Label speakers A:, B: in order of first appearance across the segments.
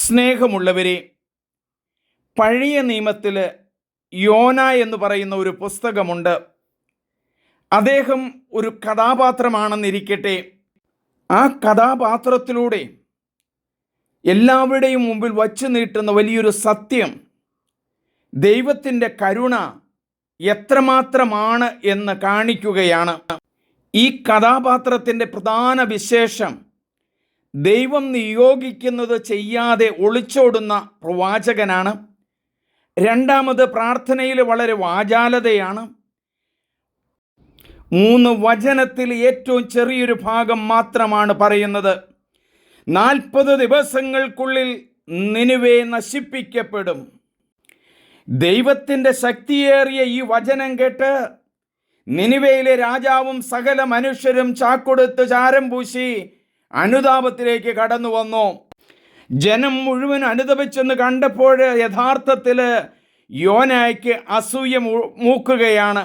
A: സ്നേഹമുള്ളവരെ പഴയ നിയമത്തിൽ യോന എന്ന് പറയുന്ന ഒരു പുസ്തകമുണ്ട്. അദ്ദേഹം ഒരു കഥാപാത്രമാണെന്നിരിക്കട്ടെ. ആ കഥാപാത്രത്തിലൂടെ എല്ലാവരുടെയും മുമ്പിൽ വച്ചു നീട്ടുന്ന വലിയൊരു സത്യം ദൈവത്തിന്റെ കരുണ എത്രമാത്രമാണ് എന്ന് കാണിക്കുകയാണ്. ഈ കഥാപാത്രത്തിന്റെ പ്രധാന വിശേഷം ദൈവം നിയോഗിക്കുന്നത് ചെയ്യാതെ ഒളിച്ചോടുന്ന പ്രവാചകനാണ്. രണ്ടാമത് പ്രാർത്ഥനയിൽ വളരെ വാചാലതയാണ്. മൂന്ന് വചനത്തിൽ ഏറ്റവും ചെറിയൊരു ഭാഗം മാത്രമാണ് പറയുന്നത്. നാൽപ്പത് ദിവസങ്ങൾക്കുള്ളിൽ നിനുവെ നശിപ്പിക്കപ്പെടും. ദൈവത്തിന്റെ ശക്തിയേറിയ ഈ വചനം കേട്ട് നിനുവയിലെ രാജാവും സകല മനുഷ്യരും ചാക്കൊടുത്ത് ചാരം പൂശി അനുതാപത്തിലേക്ക് കടന്നു വന്നു ജനം മുഴുവൻ അനുതപിച്ചെന്ന് കണ്ടപ്പോൾ യഥാർത്ഥത്തിൽ യോനായ്ക്ക് അസൂയ മൂക്കുകയാണ്.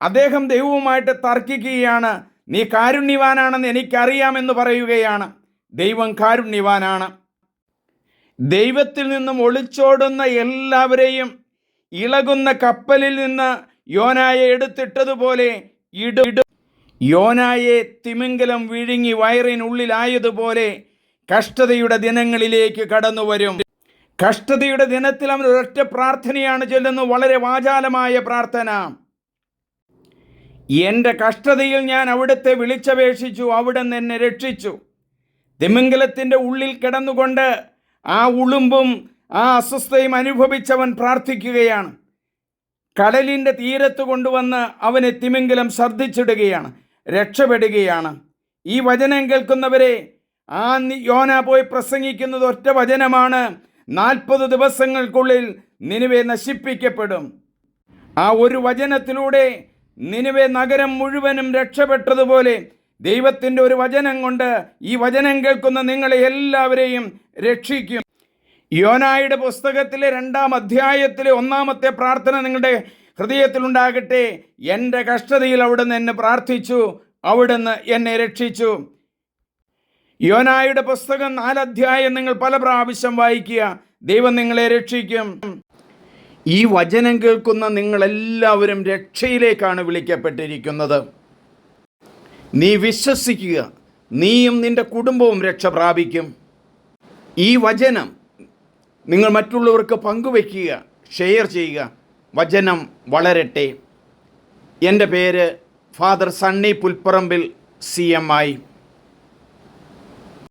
A: അദ്ദേഹം ദൈവവുമായിട്ട് തർക്കിക്കുകയാണ്. നീ കാരുണ്യവാനാണെന്ന് എനിക്കറിയാമെന്ന് പറയുകയാണ്. ദൈവം കാരുണ്യവാനാണ്. ദൈവത്തിൽ നിന്നും ഒളിച്ചോടുന്ന എല്ലാവരെയും ഇളകുന്ന കപ്പലിൽ നിന്ന് യോനായെ എടുത്തിട്ടതുപോലെ ഇടും. യോനായെ തിമിംഗലം വിഴുങ്ങി വയറിനുള്ളിലായതുപോലെ കഷ്ടതയുടെ ദിനങ്ങളിലേക്ക് കടന്നു വരും. കഷ്ടതയുടെ ദിനത്തിൽ അവൻ ഒരൊറ്റ പ്രാർത്ഥനയാണ് ചൊല്ലുന്നത്. വളരെ വാചാലമായ പ്രാർത്ഥന. എന്റെ കഷ്ടതയിൽ ഞാൻ അവിടുത്തെ വിളിച്ചപേക്ഷിച്ചു. അവിടുന്ന് എന്നെ രക്ഷിച്ചു. തിമിംഗലത്തിന്റെ ഉള്ളിൽ കിടന്നുകൊണ്ട് ആ ഉളുമ്പും ആ അസ്വസ്ഥയും അനുഭവിച്ചവൻ പ്രാർത്ഥിക്കുകയാണ്. കടലിന്റെ തീരത്ത് കൊണ്ടുവന്ന് അവനെ തിമിംഗലം ഛർദ്ദിച്ചിടുകയാണ്. രക്ഷപ്പെടുകയാണ്. ഈ വചനം കേൾക്കുന്നവരെ ആ യോന പോയി പ്രസംഗിക്കുന്നത് ഒറ്റ വചനമാണ്. നാൽപ്പത് ദിവസങ്ങൾക്കുള്ളിൽ നിനുവെ നശിപ്പിക്കപ്പെടും. ആ ഒരു വചനത്തിലൂടെ നിനുവെ നഗരം മുഴുവനും രക്ഷപ്പെട്ടതുപോലെ ദൈവത്തിന്റെ ഒരു വചനം കൊണ്ട് ഈ വചനം കേൾക്കുന്ന നിങ്ങളെ എല്ലാവരെയും രക്ഷിക്കും. യോനായുടെ പുസ്തകത്തിലെ രണ്ടാം അധ്യായത്തിലെ ഒന്നാമത്തെ പ്രാർത്ഥന നിങ്ങളുടെ ഹൃദയത്തിലുണ്ടാകട്ടെ. എന്റെ കഷ്ടതയിൽ അവിടുന്ന് എന്നെ പ്രാർത്ഥിച്ചു. അവിടുന്ന് എന്നെ രക്ഷിച്ചു. യോനായുടെ പുസ്തകം നാലധ്യായം നിങ്ങൾ പല പ്രാവശ്യം വായിക്കുക. ദൈവം നിങ്ങളെ രക്ഷിക്കും. ഈ വചനം കേൾക്കുന്ന നിങ്ങളെല്ലാവരും രക്ഷയിലേക്കാണ് വിളിക്കപ്പെട്ടിരിക്കുന്നത്. നീ വിശ്വസിക്കുക. നീയും നിന്റെ കുടുംബവും രക്ഷ പ്രാപിക്കും. ഈ വചനം നിങ്ങൾ മറ്റുള്ളവർക്ക് പങ്കുവയ്ക്കുക ഷെയർ ചെയ്യുക. വചനം വളരട്ടെ. എന്റെ പേര് father Sunny Pulpparambil C M I